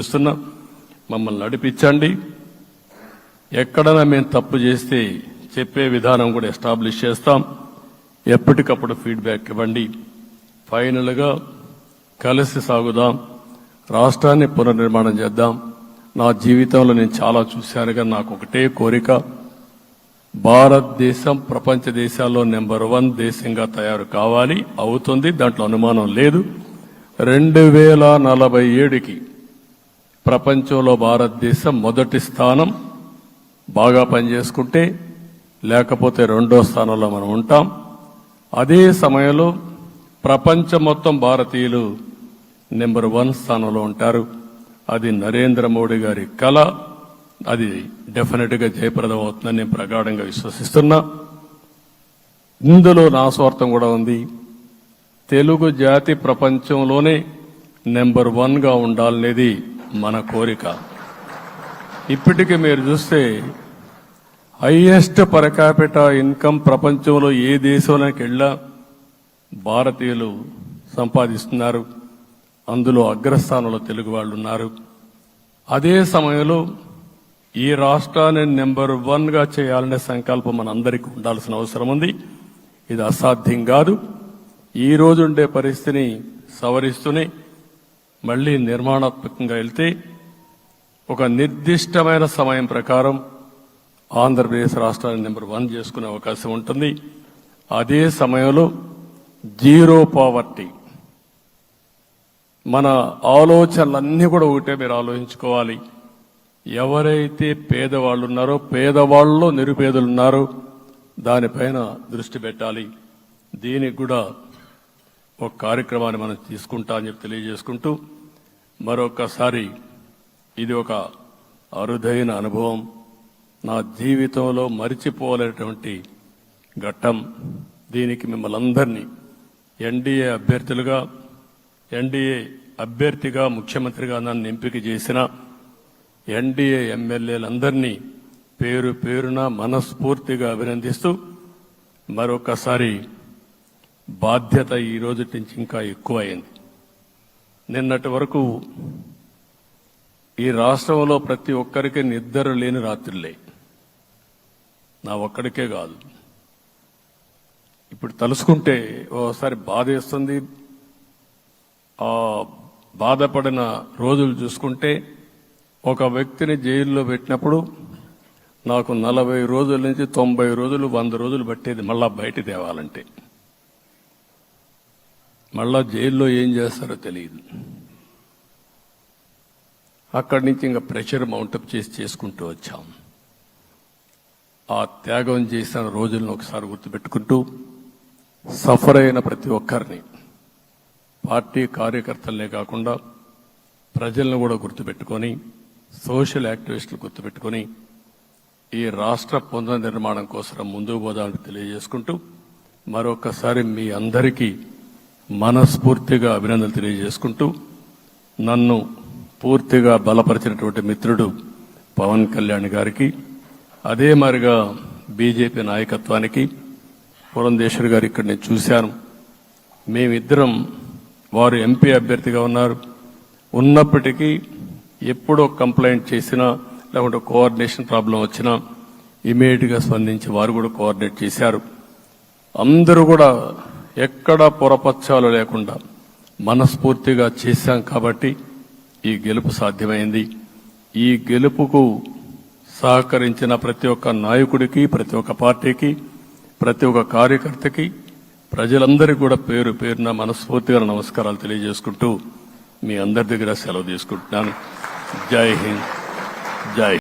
చూస్తున్నాం మమ్మల్ని నడిపించండి. ఎక్కడైనా మేము తప్పు చేస్తే చెప్పే విధానం కూడా ఎస్టాబ్లిష్ చేస్తాం. ఎప్పటికప్పుడు ఫీడ్బ్యాక్ ఇవ్వండి. ఫైనల్గా కలిసి సాగుదాం. రాష్ట్రాన్ని పునర్నిర్మాణం చేద్దాం. నా జీవితంలో నేను చాలా చూశాను కానీ నాకు ఒకటే కోరిక. భారతదేశం ప్రపంచ దేశాల్లో నెంబర్ వన్ దేశంగా తయారు కావాలి అవుతుంది దాంట్లో అనుమానం లేదు. రెండు వేల నలభై ఏడుకి ప్రపంచంలో భారతదేశం మొదటి స్థానం బాగా పనిచేసుకుంటే లేకపోతే రెండో స్థానంలో మనం ఉంటాం. అదే సమయంలో ప్రపంచం మొత్తం భారతీయులు నెంబర్ వన్ స్థానంలో ఉంటారు. అది నరేంద్ర మోడీ గారి కళ. అది డెఫినెట్గా జయప్రదం అవుతుందని నేను ప్రగాఢంగా విశ్వసిస్తున్నా. ఇందులో నా స్వార్థం కూడా ఉంది. తెలుగు జాతి ప్రపంచంలోనే నెంబర్ వన్గా ఉండాలనేది మన కోరిక. ఇప్పటికీ మీరు చూస్తే హైయెస్ట్ పరకాపిట ఇన్కమ్ ప్రపంచంలో ఏ దేశంలోకి వెళ్ళా భారతీయులు సంపాదిస్తున్నారు. అందులో అగ్రస్థానంలో తెలుగు వాళ్ళు ఉన్నారు. అదే సమయంలో ఈ రాష్ట్రాన్ని నెంబర్ వన్గా చేయాలనే సంకల్పం మనందరికీ ఉండాల్సిన అవసరం ఉంది. ఇది అసాధ్యం కాదు. ఈ రోజుండే పరిస్థితిని సవరిస్తూనే మళ్ళీ నిర్మాణాత్మకంగా వెళ్తే ఒక నిర్దిష్టమైన సమయం ప్రకారం ఆంధ్రప్రదేశ్ రాష్ట్రాన్ని నెంబర్ వన్ చేసుకునే అవకాశం ఉంటుంది. అదే సమయంలో జీరో పావర్టీ. మన ఆలోచనలన్నీ కూడా ఒకటే మీరు ఆలోచించుకోవాలి. ఎవరైతే పేదవాళ్ళు ఉన్నారో పేదవాళ్ళలో నిరుపేదలు ఉన్నారో దానిపైన దృష్టి పెట్టాలి. దీనికి కూడా ఒక కార్యక్రమాన్ని మనం తీసుకుంటా అని చెప్పి తెలియజేసుకుంటూ మరొకసారి ఇది ఒక అరుదైన అనుభవం. నా జీవితంలో మరిచిపోలేటువంటి ఘట్టం. దీనికి మిమ్మల్ని అందరినీ ఎన్డీఏ అభ్యర్థులుగా ఎన్డీఏ అభ్యర్థిగా ముఖ్యమంత్రిగా నన్ను ఎంపిక చేసిన ఎన్డీఏ ఎమ్మెల్యేలందరినీ పేరు పేరున మనస్ఫూర్తిగా అభినందిస్తూ మరొకసారి బాధ్యత ఈ రోజు నుంచి ఇంకా ఎక్కువైంది. నిన్నటి వరకు ఈ రాష్ట్రంలో ప్రతి ఒక్కరికి నిద్ర లేని రాత్రులే. నా ఒక్కడికే కాదు. ఇప్పుడు తలుసుకుంటే ఓసారి బాధ వేస్తుంది. ఆ బాధపడిన రోజులు చూసుకుంటే ఒక వ్యక్తిని జైల్లో పెట్టినప్పుడు నాకు నలభై రోజుల నుంచి తొంభై రోజులు వంద రోజులు పట్టేది మళ్ళా బయట తేవాలంటే మళ్ళా జైల్లో ఏం చేస్తారో తెలియదు. అక్కడి నుంచి ఇంకా ప్రెషర్ మౌంటప్ చేసి చేసుకుంటూ వచ్చాం. ఆ త్యాగం చేసిన రోజులను ఒకసారి గుర్తుపెట్టుకుంటూ సఫర్ అయిన ప్రతి ఒక్కరిని పార్టీ కార్యకర్తలనే కాకుండా ప్రజలను కూడా గుర్తుపెట్టుకొని సోషల్ యాక్టివిస్టులు గుర్తుపెట్టుకొని ఈ రాష్ట్ర పునర్నిర్మాణం కోసం ముందుకు పోదామని తెలియజేసుకుంటూ మరొకసారి మీ అందరికీ మనస్ఫూర్తిగా అభినందనలు తెలియజేసుకుంటూ నన్ను పూర్తిగా బలపరిచినటువంటి మిత్రుడు పవన్ కళ్యాణ్ గారికి అదే మారిగా బీజేపీ నాయకత్వానికి పురంధేశ్వర్ గారు ఇక్కడ నేను చూశాను. మేమిద్దరం వారు ఎంపీ అభ్యర్థిగా ఉన్నారు. ఉన్నప్పటికీ ఎప్పుడో కంప్లైంట్ చేసినా లేకుంటే కోఆర్డినేషన్ ప్రాబ్లం వచ్చినా ఇమీడియట్గా స్పందించి వారు కూడా కోఆర్డినేట్ చేశారు. అందరూ కూడా ఎక్కడ పొరపచ్చాలు లేకుండా మనస్ఫూర్తిగా చేశాం కాబట్టి ఈ గెలుపు సాధ్యమైంది. ఈ గెలుపుకు సహకరించిన ప్రతి ఒక్క నాయకుడికి ప్రతి ఒక్క పార్టీకి ప్రతి ఒక్క కార్యకర్తకి ప్రజలందరికీ కూడా పేరు పేరున మనస్ఫూర్తిగా నమస్కారాలు తెలియజేసుకుంటూ మీ అందరి దగ్గర సెలవు తీసుకుంటున్నాను. జై హింద్. జై